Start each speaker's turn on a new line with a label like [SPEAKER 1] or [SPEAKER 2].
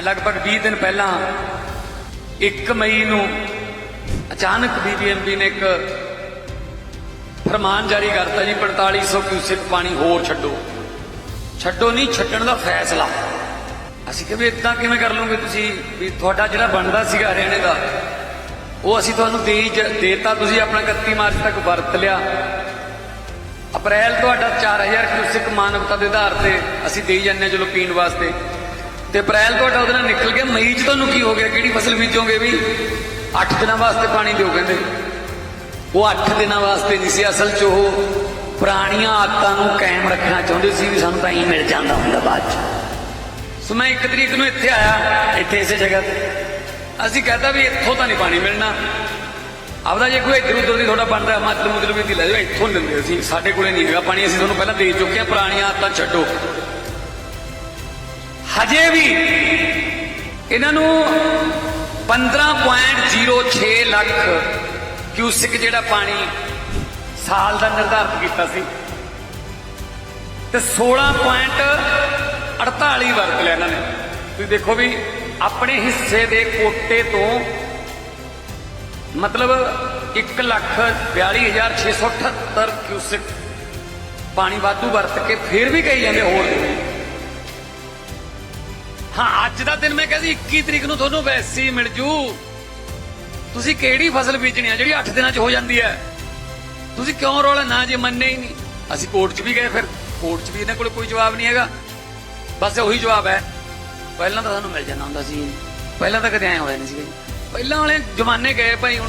[SPEAKER 1] ਲਗਭਗ 20 ਦਿਨ ਪਹਿਲਾਂ 1 ਮਈ ਨੂੰ ਅਚਾਨਕ ਬੀਬੀਐਮਬੀ ਨੇ ਇੱਕ ਫਰਮਾਨ ਜਾਰੀ ਕਰਤਾ ਜੀ 4500 ਕਿਊਸਿਕ ਪਾਣੀ ਹੋਰ ਛੱਡੋ। ਛੱਡੋ ਨਹੀਂ, ਛੱਡਣ ਦਾ ਫੈਸਲਾ। ਅਸੀਂ ਕਿਹਾ ਵੀ ਇਦਾਂ ਕਿਵੇਂ ਕਰ ਲਓਗੇ ਤੁਸੀਂ? ਵੀ ਤੁਹਾਡਾ ਜਿਹੜਾ ਬਣਦਾ ਸੀਗਾ ਹਰਿਆਣੇ ਦਾ, ਉਹ ਅਸੀਂ ਤੁਹਾਨੂੰ ਦੇ ਹੀ ਦੇਤਾ। ਤੁਸੀਂ ਆਪਣਾ 31 ਮਾਰਚ ਤੱਕ ਵਰਤ ਲਿਆ। ਅਪ੍ਰੈਲ ਤੁਹਾਡਾ 4000 ਕਿਊਸਿਕ ਮਾਨਵਤਾ ਦੇ ਆਧਾਰ ਤੇ ਅਸੀਂ ਦੇਈ ਜਾਂਦੇ ਹਾਂ ਚਲੋ ਪੀਣ ਵਾਸਤੇ। ਤੇ ਅਪ੍ਰੈਲ ਤੁਹਾਡਾ ਉਹਦੇ ਨਾਲ ਨਿਕਲ ਗਿਆ, ਮਈ 'ਚ ਤੁਹਾਨੂੰ ਕੀ ਹੋ ਗਿਆ? ਕਿਹੜੀ ਫਸਲ ਬੀਜੋਗੇ ਵੀ? 8 ਦਿਨਾਂ ਵਾਸਤੇ ਪਾਣੀ ਦਿਓ ਕਹਿੰਦੇ। ਉਹ 8 ਦਿਨਾਂ ਵਾਸਤੇ ਨਹੀਂ ਸੀ ਅਸਲ 'ਚ ਉਹ ਪੁਰਾਣੀਆਂ ਆਦਤਾਂ ਨੂੰ ਕਾਇਮ ਰੱਖਣਾ ਚਾਹੁੰਦੇ ਸੀ ਵੀ ਸਾਨੂੰ ਤਾਂ ਹੀ ਮਿਲ ਜਾਂਦਾ ਹੁੰਦਾ ਬਾਅਦ 'ਚ। ਸੋ ਮੈਂ ਇੱਕ ਤਰੀਕ ਨੂੰ ਇੱਥੇ ਆਇਆ, ਇੱਥੇ ਇਸੇ ਜਗ੍ਹਾ ਤੇ। ਅਸੀਂ ਕਹਤਾ ਵੀ ਇੱਥੋਂ ਤਾਂ ਨਹੀਂ ਪਾਣੀ ਮਿਲਣਾ। ਆਪਦਾ ਜੇ ਕੋਈ ਇੱਧਰ ਉੱਧਰ ਦੀ ਥੋੜਾ ਬਣਦਾ ਮਤਲਬ ਮੁਤਲਬ ਵੀ ਲੈ ਜਾਓ, ਇੱਥੋਂ ਲੈਂਦੇ ਅਸੀਂ। ਸਾਡੇ ਕੋਲੇ ਨਹੀਂ ਹੈਗਾ ਪਾਣੀ, ਅਸੀਂ ਤੁਹਾਨੂੰ ਪਹਿਲਾਂ ਦੇ ਚੁੱਕੇ ਹਾਂ, ਪੁਰਾਣੀਆਂ ਆਦਤਾਂ ਛੱਡੋ। ਹਜੇ ਵੀ ਇਹਨਾਂ ਨੂੰ 15.06 ਲੱਖ ਕਿਊਸਿਕ ਜਿਹੜਾ ਪਾਣੀ ਸਾਲ ਦਾ ਨਿਰਧਾਰਤ ਕੀਤਾ ਸੀ ਤੇ 16.48 ਵਰਤ ਲਿਆ ਇਹਨਾਂ ਨੇ। ਤੁਸੀਂ ਦੇਖੋ ਵੀ ਆਪਣੇ ਹਿੱਸੇ ਦੇ ਕੋਟੇ ਤੋਂ ਮਤਲਬ 142678 ਕਿਊਸਿਕ ਪਾਣੀ ਵਾਧੂ ਵਰਤ ਕੇ ਫਿਰ ਵੀ ਕਹੀ ਜਾਂਦੇ ਹੋਰ। ਹਾਂ, ਅੱਜ ਦਾ ਦਿਨ ਮੈਂ ਕਹਿੰਦੀ 21 ਤਰੀਕ ਨੂੰ ਤੁਹਾਨੂੰ ਵੈਸੀ ਮਿਲ ਜੂ। ਤੁਸੀਂ ਕਿਹੜੀ ਫਸਲ ਬੀਜਣੀ ਆ, ਜਿਹੜੀ 8 ਦਿਨਾਂ 'ਚ ਹੋ ਜਾਂਦੀ ਹੈ? ਤੁਸੀਂ ਕਿਉਂ ਰੋਲਾ ਨਾ ਜੇ ਮੰਨੇ ਹੀ ਨਹੀਂ? ਅਸੀਂ ਕੋਰਟ 'ਚ ਵੀ ਗਏ ਫਿਰ, ਕੋਰਟ 'ਚ ਵੀ ਇਹਨਾਂ ਕੋਲ ਕੋਈ ਜਵਾਬ ਨਹੀਂ ਹੈਗਾ। ਬਸ ਉਹੀ ਜਵਾਬ ਹੈ। ਪਹਿਲਾਂ ਤਾਂ ਸਾਨੂੰ ਮਿਲ ਜਾਂਦਾ ਹੁੰਦਾ ਸੀ। ਪਹਿਲਾਂ ਤਾਂ ਕਦੇ ਐ ਹੋਇਆ ਨਹੀਂ ਸੀ। ਪਹਿਲਾਂ ਵਾਲੇ ਜ਼ਮਾਨੇ ਗਏ ਭਾਈ ਹੁਣ।